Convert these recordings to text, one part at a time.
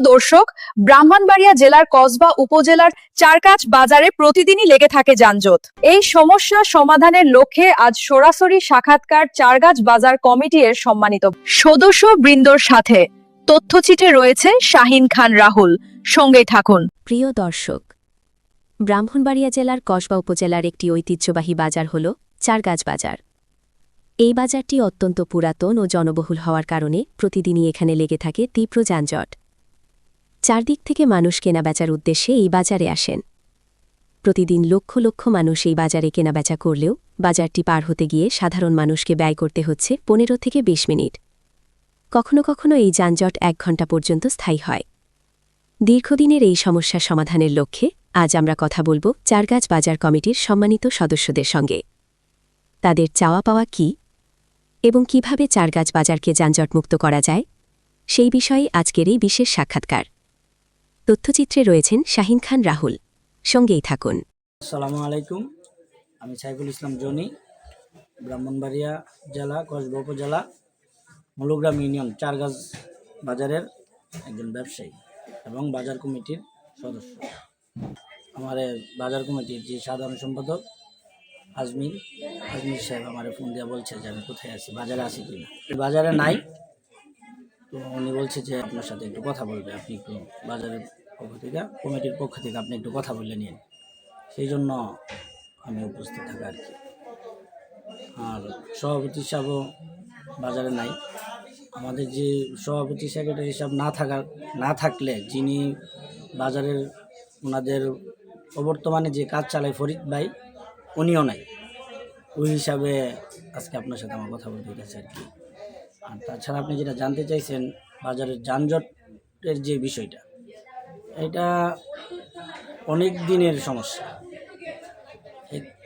দর্শক, ব্রাহ্মণবাড়িয়া জেলার কসবা উপজেলার চারকাছ বাজারে প্রতিদিনই লেগে থাকে যানজট। এই সমস্যা সমাধানের লক্ষ্যে আজ সরাসরি সাক্ষাৎকার চারগাছ বাজার কমিটি এর সম্মানিত সদস্য বৃন্দর সাথে। তথ্যচিত্রে রয়েছে শাহিন খান রাহুল। সঙ্গে থাকুন। প্রিয় দর্শক, ব্রাহ্মণবাড়িয়া জেলার কসবা উপজেলার একটি ঐতিহ্যবাহী বাজার হল চারগাছ বাজার। এই বাজারটি অত্যন্ত পুরাতন ও জনবহুল হওয়ার কারণে প্রতিদিনই এখানে লেগে থাকে তীব্র যানজট। চারদিক থেকে মানুষ কেনাবেচার উদ্দেশ্যে এই বাজারে আসেন। প্রতিদিন লক্ষ লক্ষ মানুষ এই বাজারে কেনাবেচা করলেও বাজারটি পার হতে গিয়ে সাধারণ মানুষকে ব্যয় করতে হচ্ছে পনেরো থেকে বিশ মিনিট। কখনো কখনো এই যানজট এক ঘণ্টা পর্যন্ত স্থায়ী হয়। দীর্ঘদিনের এই সমস্যা সমাধানের লক্ষ্যে আজ আমরা কথা বলব চারগাছ বাজার কমিটির সম্মানিত সদস্যদের সঙ্গে। তাদের চাওয়া পাওয়া কি? এবং কীভাবে চারগাছ বাজারকে যানজটমুক্ত করা যায়? সেই বিষয়ে আজকের এই বিশেষ সাক্ষাৎকার। তথ্যচিত্রে রয়েছেন শাহিন খান রাহুল। সঙ্গেই থাকুন। আসসালামু আলাইকুম। আমি সাইফুল ইসলাম জনি, ব্রাহ্মণবাড়িয়া জেলা, কসবা উপজেলা, মুলুগ্রাম ইউনিয়ন, চারগাছ বাজারের একজন ব্যবসায়ী এবং বাজার কমিটির সদস্য। আমার বাজার কমিটির যে সাধারণ সম্পাদক আজমির আজমির সাহেব আমার ফোন দিয়ে বলছে যে আমি কোথায় আছি, বাজারে আছি কি না বাজারে নাই তো উনি বলছে যে আপনার সাথে একটু কথা বলবে, আপনি একটু বাজারের পক্ষ থেকে, কমিটির পক্ষ থেকে আপনি একটু কথা বলে নিন। সেই জন্য আমি উপস্থিত থাকা আর কি। আর সভাপতি হিসাবও বাজারে নাই। আমাদের যে সভাপতি সেক্রেটারি হিসাব না থাকার, না থাকলে যিনি বাজারের ওনাদের অবর্তমানে যে কাজ চালায় ফরিদ ভাই, উনিও নাই। ওই হিসাবে আজকে আপনার সাথে আমার কথা বলতে গেছে আর কি। আর তাছাড়া আপনি যেটা জানতে চাইছেন, বাজারের যানজটের যে বিষয়টা, এটা অনেক দিনের সমস্যা।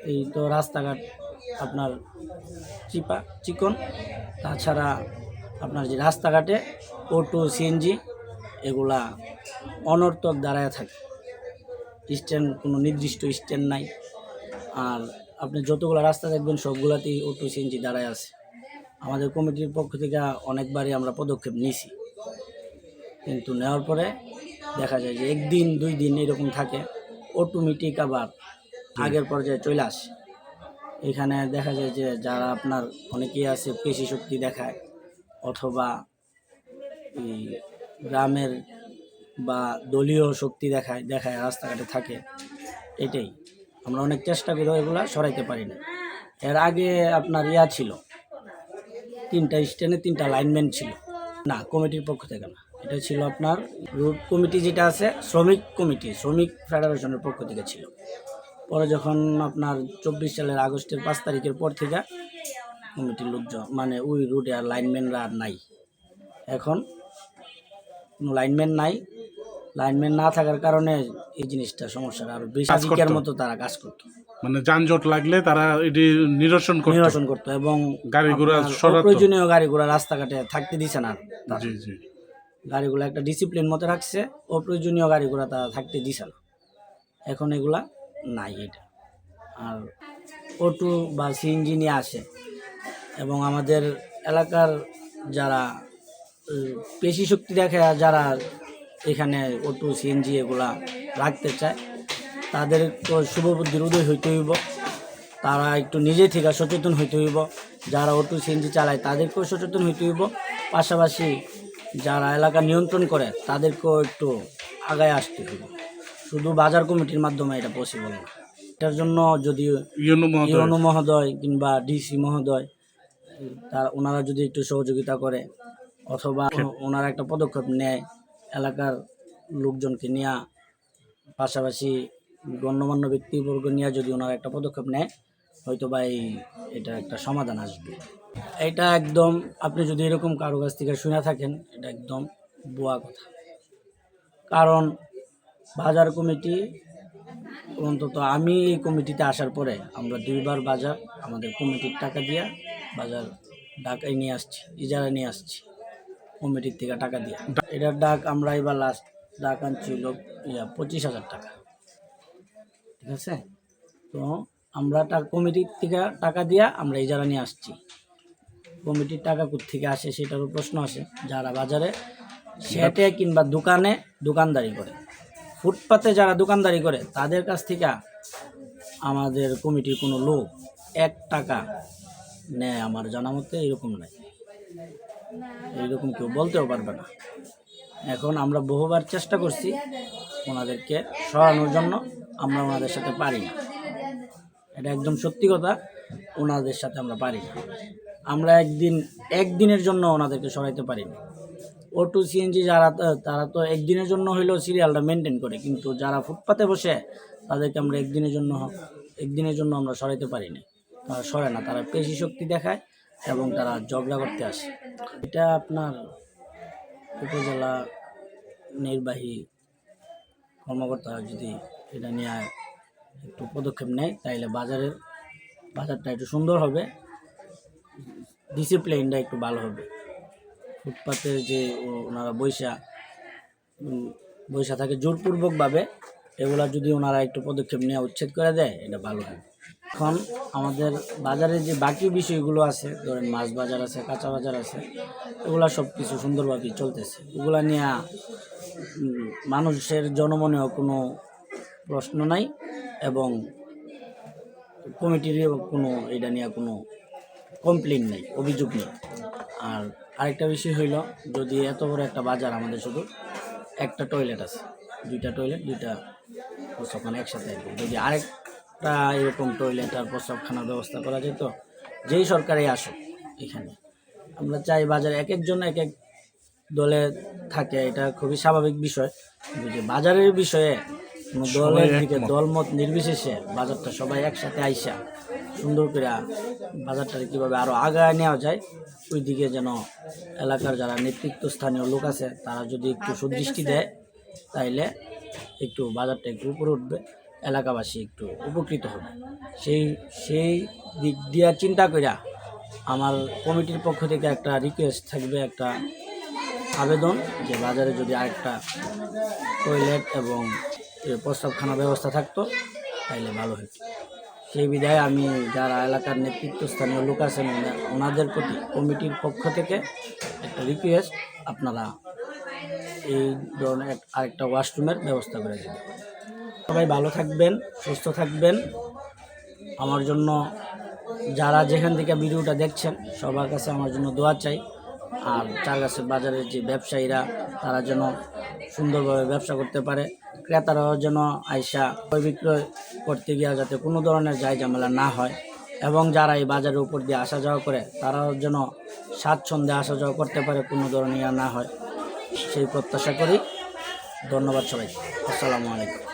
এই- তো রাস্তাঘাট আপনার চিপা, চিকন। তাছাড়া আপনার যে রাস্তাঘাটে অটো, সিএনজি, এগুলা অনর্থক দাঁড়ায় থাকে। স্ট্যান্ড, কোনো নির্দিষ্ট স্ট্যান্ড নাই। আর আপনি যতগুলো রাস্তা দেখবেন, সবগুলাতেই অটো, সিএনজি দাঁড়ায় আছে। আমাদের কমিটির পক্ষ থেকে অনেকবারই আমরা পদক্ষেপ নিয়েছি। কিন্তু নেওয়ার পরে দেখা যায় যে একদিন দুই দিন এরকম থাকে অটোমেটিক আবার আগের পর্যায়ে চলে আসে। এখানে দেখা যায় যে যারা আপনার অনেকেই আছে পেশি শক্তি দেখায় অথবা এই গ্রামের বা দলীয় শক্তি দেখায় দেখায় রাস্তাঘাটে থাকে এটাই। আমরা অনেক চেষ্টা করেও এগুলা সরাইতে পারি না। এর আগে আপনার ইয়া ছিল তিনটা স্ট্যান্ডে তিনটা লাইনম্যান ছিল। না, কমিটির পক্ষ থেকে না। এটা ছিল আপনার রুট কমিটি যেটা আছে, শ্রমিক কমিটি শ্রমিক ফেডারেশনের পক্ষ থেকে ছিল। পরে যখন আপনার চব্বিশ সালের আগস্টের পাঁচ তারিখের পর থেকে কমিটির লোকজন মানে ওই রুটে আর লাইনম্যানরা আর নাই। এখন কোনো লাইনম্যান নাই। লাইনম্যান না থাকার কারণে এই জিনিসটা সমস্যাটা আরও বেশি মতো তারা কাজ করতো। মানে যানজট লাগলে তারা এটি নিরসন করত। নিরসন করতো এবং গাড়ি ঘোড়া। অপ্রয়োজনীয় গাড়ি ঘোড়া রাস্তাঘাটে থাকতে দিছে না। জি জি। গাড়িগুলো একটা ডিসিপ্লিন মতো রাখছে অপ্রয়োজনীয় গাড়িগুলো তারা থাকতে দিছে না। এখন এগুলা নাই এটা। আর অটো বা সিএনজি নিয়ে আসে। এবং আমাদের এলাকার যারা পেশি শক্তি দেখে যারা এখানে অটো সিএনজি এগুলা রাখতে চায়। তাদের তো শুভবুদ্ধির উদয় হইতে হইব। তারা একটু নিজে থেকে সচেতন হইতে হইব। যারা অটো সিএনজি চালায় তাদেরকেও সচেতন হইতে হইব। পাশাপাশি যারা এলাকা নিয়ন্ত্রণ করে তাদেরকেও একটু আগায় আসতে হইব। শুধু বাজার কমিটির মাধ্যমে এটা পসিবল না। এটার জন্য যদি ইউনো মহোদয়। ইউনো মহোদয় কিংবা ডিসি মহোদয় তার ওনারা যদি একটু সহযোগিতা করে অথবা ওনারা একটা পদক্ষেপ নেয় এলাকার লোকজনকে নেওয়া পাশাপাশি গণ্যমান্য ব্যক্তিবর্গ নিয়ে যদি ওনারা একটা পদক্ষেপ নেয়, হয়তো বা এই এটা একটা সমাধান আসবে। এটা একদম, আপনি যদি এরকম কারও কাছ থেকে শুনে থাকেন, এটা একদম বোয়া কথা। কারণ বাজার কমিটি, অন্তত আমি এই কমিটিতে আসার পরে আমরা দুইবার বাজার, আমাদের কমিটির টাকা দিয়ে বাজার ঢাকায় নিয়ে আসছি, ইজারা নিয়ে আসছি। কমিটির থেকে টাকা দিয়ে। এটার ডাক আমরা এবার লাস্ট ডাক আনছিল পঁচিশ হাজার টাকা। ঠিক আছে? তো আমরা টাকা কমিটির থেকে টাকা দিয়া আমরা ইজারা নিয়ে আসছি। কমিটির টাকা থেকে আসে সেটারও প্রশ্ন আসে। যারা বাজারে সেটে কিংবা দোকানে দোকানদারি করে, ফুটপাতে যারা দোকানদারি করে, তাদের কাছ থেকে আমাদের কমিটির কোনো লোক এক টাকা নেয় আমার জানা মতে এরকম নাই। এইরকম কেউ বলতেও পারবে না। এখন আমরা বহুবার চেষ্টা করছি ওনাদেরকে সরানোর জন্য, আমরা ওনাদের সাথে পারি না। এটা একদম সত্যি কথা, ওনাদের সাথে আমরা পারি না। আমরা একদিন, একদিনের জন্য ওনাদেরকে সরাইতে পারি না। ও টু সিএনজি যারা, তারা তো একদিনের জন্য হইলেও সিরিয়ালটা মেনটেন করে, কিন্তু যারা ফুটপাতে বসে, তাদেরকে আমরা একদিনের জন্য একদিনের জন্য আমরা সরাইতে পারি না। তারা সরে না, তারা পেশি শক্তি দেখায় এবং তারা ঝগড়া করতে আসে। এটা আপনার উপজেলা নির্বাহী কর্মকর্তা যদি এটা নিয়ে একটু পদক্ষেপ নেয়, তাইলে বাজারের বাজারটা একটু সুন্দর হবে ডিসিপ্লিনটা একটু ভালো হবে। ফুটপাতে যে ওনারা বৈশা বৈশা থাকে জোরপূর্বকভাবে, এগুলা যদি ওনারা একটু পদক্ষেপ নিয়ে উচ্ছেদ করে দেয়, এটা ভালো হবে। এখন আমাদের বাজারে যে বাকি বিষয়গুলো আছে, ধরেন মাছ বাজার আছে, কাঁচা বাজার আছে, এগুলা সব কিছু সুন্দরভাবেই চলতেছে। এগুলো নিয়ে মানুষের জনমনেও কোনো প্রশ্ন নাই এবং কমিটিরও কোনো, এটা নিয়ে কোনো কমপ্লেন নেই, অভিযোগ নেই। আর আরেকটা বিষয় হইল, যদি এত বড় একটা বাজার আমাদের শুধু একটা টয়লেট আছে, দুইটা টয়লেট দুইটা প্রস্রাবখানা একসাথে যদি যদি আরেকটা এরকম টয়লেট আর প্রস্রাবখানার ব্যবস্থা করা যেত। যেই সরকারে আসুক এখানে। আমরা চাই বাজারে এক একজন এক এক দলে থাকে এটা খুবই স্বাভাবিক বিষয়। কিন্তু যে বাজারের বিষয়ে কোনো দলের দিকে দলমত নির্বিশেষে বাজারটা সবাই একসাথে আইসা সুন্দর করে বাজারটাকে কীভাবে আরও আগায় নেওয়া যায় ওই দিকে যেন এলাকার যারা নেতৃত্ব স্থানীয় লোক আছে তারা যদি একটু সুদৃষ্টি দেয় তাইলে একটু বাজারটা একটু উপরে উঠবে। এলাকাবাসী একটু উপকৃত হবে। সেই সেই দিক দিয়া চিন্তা কইরা আমার কমিটির পক্ষ থেকে একটা রিকোয়েস্ট থাকবে, একটা আবেদন যে বাজারে যদি আরেকটা টয়লেট এবং এ প্রস্রাবখানা ব্যবস্থা থাকতো, তাইলে ভালো হতো সেই বিধায় আমি যারা এলাকার নেতৃত্বস্থানীয় লোক আছেন ওনা- ওনাদের প্রতি কমিটির পক্ষ থেকে একটা রিকোয়েস্ট আপনারা এই ধরনের আরেকটা ওয়াশরুমের ব্যবস্থা করে দেবেন। সবাই ভালো থাকবেন, সুস্থ থাকবেন। আমার জন্য যারা যেখান থেকে ভিডিওটা দেখছেন, সবার কাছে আমার জন্য দোয়া চাই। আর চার গাছের বাজারের যে ব্যবসায়ীরা, তারা যেন সুন্দরভাবে ব্যবসা করতে পারে। ক্রেতারাও যেন আইসা ক্রয় বিক্রয় করতে গিয়ে যাতে কোনো ধরনের যাই ঝামেলা না হয়। এবং যারা এই বাজারের উপর দিয়ে আসা যাওয়া করে, তারাও যেন স্বাচ্ছন্দ্যে আসা যাওয়া করতে পারে, কোনো ধরনের না হয়। সেই প্রত্যাশা করি। ধন্যবাদ সবাইকে। আসসালামু আলাইকুম।